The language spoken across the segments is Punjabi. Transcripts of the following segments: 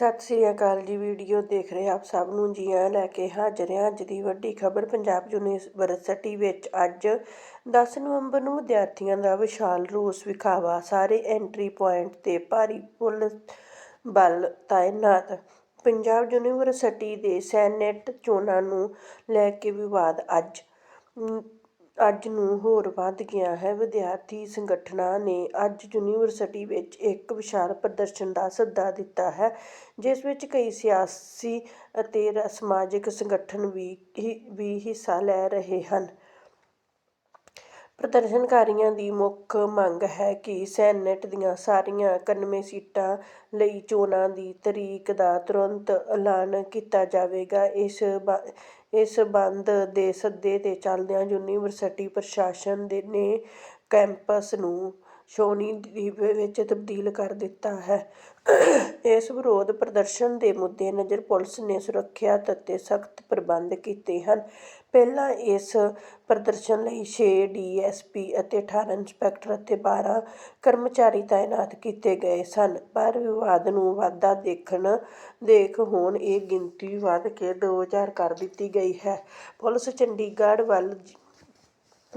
ਸਤਿ ਸ੍ਰੀ ਅਕਾਲ ਜੀ। ਵੀਡੀਓ ਦੇਖ ਰਹੇ ਆਪ ਸਭ ਨੂੰ ਜੀ ਆਇਆਂ ਲੈ ਕੇ ਹਾਜ਼ਰ ਹਾਂ। ਅੱਜ ਦੀ ਵੱਡੀ ਖਬਰ ਪੰਜਾਬ ਯੂਨੀਵਰਸਿਟੀ ਵਿੱਚ ਅੱਜ 10 ਨਵੰਬਰ ਨੂੰ ਵਿਦਿਆਰਥੀਆਂ ਦਾ ਵਿਸ਼ਾਲ ਰੋਸ ਵਿਖਾਵਾ। ਸਾਰੇ ਐਂਟਰੀ ਪੁਆਇੰਟ ਤੇ ਭਾਰੀ ਪੁਲਿਸ ਬਲ ਤਾਇਨਾਤ। ਪੰਜਾਬ ਯੂਨੀਵਰਸਿਟੀ ਦੇ ਸੈਨੇਟ ਚੋਣਾਂ ਨੂੰ ਲੈ ਕੇ ਵਿਵਾਦ। ਅੱਜ ਅੱਜ ਨੂੰ ਹੋਰ ਵੱਧ ਗਿਆ ਹੈ। ਵਿਦਿਆਰਥੀ ਸੰਗਠਨਾਂ ਨੇ ਅੱਜ ਯੂਨੀਵਰਸਿਟੀ ਵਿੱਚ ਇੱਕ ਵਿਸ਼ਾਲ ਪ੍ਰਦਰਸ਼ਨ ਦਾ ਸੱਦਾ ਦਿੱਤਾ ਹੈ, ਜਿਸ ਵਿੱਚ ਕਈ ਸਿਆਸੀ ਅਤੇ ਸਮਾਜਿਕ ਸੰਗਠਨ ਵੀ ਹੀ- ਵੀ ਹਿੱਸਾ ਲੈ ਰਹੇ ਹਨ। ਪ੍ਰਦਰਸ਼ਨਕਾਰੀਆਂ ਦੀ ਮੁੱਖ ਮੰਗ ਹੈ ਕਿ ਸੈਨੇਟ ਦੀਆਂ ਸਾਰੀਆਂ 91 ਸੀਟਾਂ ਲਈ ਚੋਣਾਂ ਦੀ ਤਰੀਕ ਦਾ ਤੁਰੰਤ ਐਲਾਨ ਕੀਤਾ ਜਾਵੇਗਾ। ਇਸ ਬ- ਇਸ ਬੰਦ ਦੇ ਸੱਦੇ ਤੇ ਚੱਲਦਿਆਂ ਯੂਨੀਵਰਸਿਟੀ ਪ੍ਰਸ਼ਾਸਨ ਦੇ ਨੇ ਕੈਂਪਸ ਨੂੰ ਸ਼ੋਨੀ ਦੀਪ ਵਿੱਚ ਤਬਦੀਲ ਕਰ ਦਿੱਤਾ ਹੈ। ਇਸ ਵਿਰੋਧ ਪ੍ਰਦਰਸ਼ਨ ਦੇ ਮੁੱਦੇਨਜ਼ਰ ਪੁਲਿਸ ਨੇ ਸੁਰੱਖਿਆ ਅਤੇ ਸਖਤ ਪ੍ਰਬੰਧ ਕੀਤੇ ਹਨ। ਪਹਿਲਾਂ ਇਸ ਪ੍ਰਦਰਸ਼ਨ ਲਈ 6 ਡੀਐਸਪੀ ਅਤੇ 18 ਇੰਸਪੈਕਟਰ ਅਤੇ 12 ਕਰਮਚਾਰੀ ਤਾਇਨਾਤ ਕੀਤੇ ਗਏ ਸਨ। ਪਰ ਵਿਵਾਦ ਨੂੰ ਵਾਧਾ ਦੇਖਣ, ਦੇਖ ਹੋਣ ਇਹ ਗਿਣਤੀ ਵੱਧ ਕੇ 2000 ਕਰ ਦਿੱਤੀ ਗਈ ਹੈ। ਪੁਲਿਸ ਚੰਡੀਗੜ੍ਹ ਵੱਲ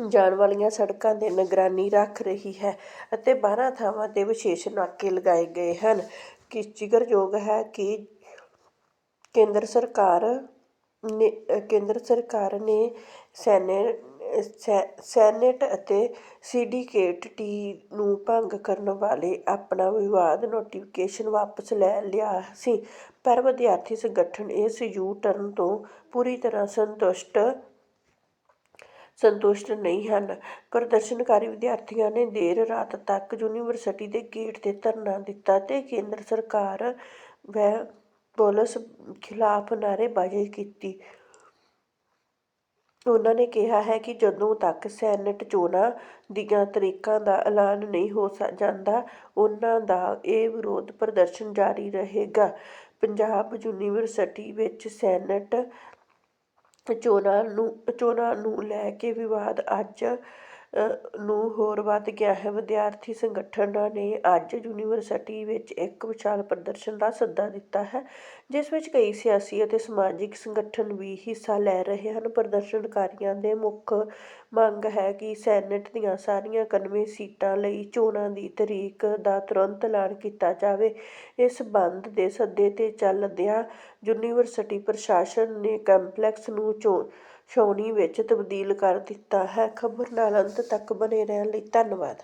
ਜਾਣ ਵਾਲੀਆਂ ਸੜਕਾਂ ਤੇ ਨਿਗਰਾਨੀ ਰੱਖ ਰਹੀ ਹੈ ਅਤੇ 12 ਥਾਵਾਂ ਤੇ ਵਿਸ਼ੇਸ਼ ਨਾਕੇ ਲਗਾਏ ਗਏ ਹਨ। ਕਿ ਜ਼ਿਕਰਯੋਗ ਹੈ ਕਿ ਕੇਂਦਰ ਸਰਕਾਰ ਨੇ, ਕੇਂਦਰ ਸਰਕਾਰ ਨੇ ਸੈਨੇ, ਸੈ- ਸੈਨੇਟ ਅਤੇ ਸਿੰਡੀਕੇਟ ਟੀ ਨੂੰ ਭੰਗ ਕਰਨ ਵਾਲੇ ਆਪਣਾ ਵਿਵਾਦ ਨੋਟੀਫਿਕੇਸ਼ਨ ਵਾਪਸ ਲੈ ਲਿਆ ਸੀ। ਪਰ ਵਿਦਿਆਰਥੀ ਸੰਗਠਨ ਇਸ ਯੂ ਟਰਨ ਤੋਂ ਪੂਰੀ ਤਰ੍ਹਾਂ ਸੰਤੁਸ਼ਟ ਸੰਤੁਸ਼ਟ ਨਹੀਂ ਹਨ। ਪ੍ਰਦਰਸ਼ਨਕਾਰੀ ਵਿਦਿਆਰਥੀਆਂ ਨੇ ਦੇਰ ਰਾਤ ਤੱਕ ਯੂਨੀਵਰਸਿਟੀ ਦੇ ਗੇਟ ਤੇ ਧਰਨਾ ਦਿੱਤਾ ਤੇ ਕੇਂਦਰ ਸਰਕਾਰ ਵ ਪੁਲਿਸ ਖਿਲਾਫ ਨਾਅਰੇਬਾਜ਼ੀ ਕੀਤੀ। ਉਹਨਾਂ ਨੇ ਕਿਹਾ ਹੈ ਕਿ ਜਦੋਂ ਤੱਕ ਸੈਨੇਟ ਚੋਣਾਂ ਦੀਆਂ ਤਰੀਕਾਂ ਦਾ ਐਲਾਨ ਨਹੀਂ ਹੋ ਸ- ਜਾਂਦਾ, ਉਹਨਾਂ ਦਾ ਇਹ ਵਿਰੋਧ ਪ੍ਰਦਰਸ਼ਨ ਜਾਰੀ ਰਹੇਗਾ। ਪੰਜਾਬ ਯੂਨੀਵਰਸਿਟੀ ਵਿੱਚ ਸੈਨੇਟ ਚੋਣਾਂ ਨੂੰ ਚੋਣਾਂ ਨੂੰ ਲੈ ਕੇ ਵਿਵਾਦ ਅੱਜ ਨੂੰ ਹੋਰ ਵੱਧ ਗਿਆ ਹੈ। ਵਿਦਿਆਰਥੀ ਸੰਗਠਨਾਂ ਨੇ ਅੱਜ ਯੂਨੀਵਰਸਿਟੀ ਵਿੱਚ ਇੱਕ ਵਿਸ਼ਾਲ ਪ੍ਰਦਰਸ਼ਨ ਦਾ ਸੱਦਾ ਦਿੱਤਾ ਹੈ, ਜਿਸ ਵਿੱਚ ਕਈ ਸਿਆਸੀ ਅਤੇ ਸਮਾਜਿਕ ਸੰਗਠਨ ਵੀ ਹਿੱਸਾ ਲੈ ਰਹੇ ਹਨ। ਪ੍ਰਦਰਸ਼ਨਕਾਰੀਆਂ ਦੇ ਮੁੱਖ ਮੰਗ ਹੈ ਕਿ ਸੈਨੇਟ ਦੀਆਂ ਸਾਰੀਆਂ 91 ਸੀਟਾਂ ਲਈ ਚੋਣਾਂ ਦੀ ਤਰੀਕ ਦਾ ਤੁਰੰਤ ਐਲਾਨ ਕੀਤਾ ਜਾਵੇ। ਇਸ ਬੰਦ ਦੇ ਸੱਦੇ ਤੇ ਚੱਲਦਿਆਂ ਯੂਨੀਵਰਸਿਟੀ ਪ੍ਰਸ਼ਾਸਨ ਨੇ ਕੰਪਲੈਕਸ ਨੂੰ ਚੋ ਛਾਉਣੀ ਵਿੱਚ ਤਬਦੀਲ ਕਰ ਦਿੱਤਾ ਹੈ। ਖਬਰ ਨਾਲ ਅੰਤ ਤੱਕ ਬਣੇ ਰਹਿਣ ਲਈ ਧੰਨਵਾਦ।